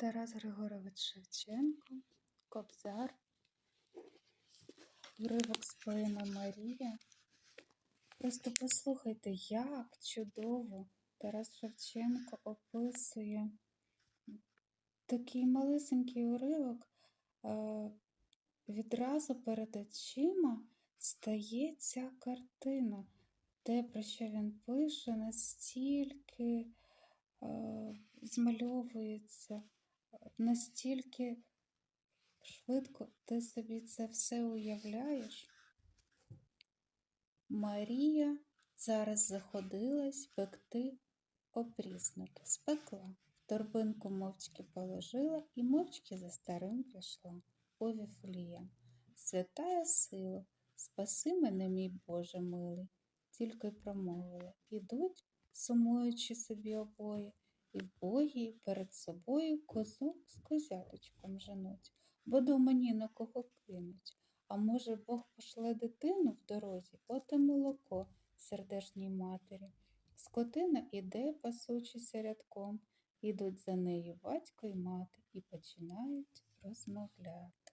Тарас Григорович Шевченко, Кобзар, уривок з поеми Марія. Просто послухайте, як чудово Тарас Шевченко описує такий малесенький уривок. е, Відразу перед очима стає ця картина. Те, про що він пише, настільки е, змальовується, настільки швидко ти собі це все уявляєш. Марія зараз заходилась пекти опрісники, спекла, в торбинку мовчки положила і мовчки за старим пішла у Віфлієм. Святая сила, спаси мене, мій Боже милий, тільки промовила. Ідуть, сумуючи собі обоє, і вбої перед собою козу з козяточком женуть, бо дома ні на кого кинуть. А може, Бог пошле дитину в дорозі, от і молоко сердешній матері. Скотина іде, пасучися рядком, ідуть за нею батько й мати і починають розмовляти.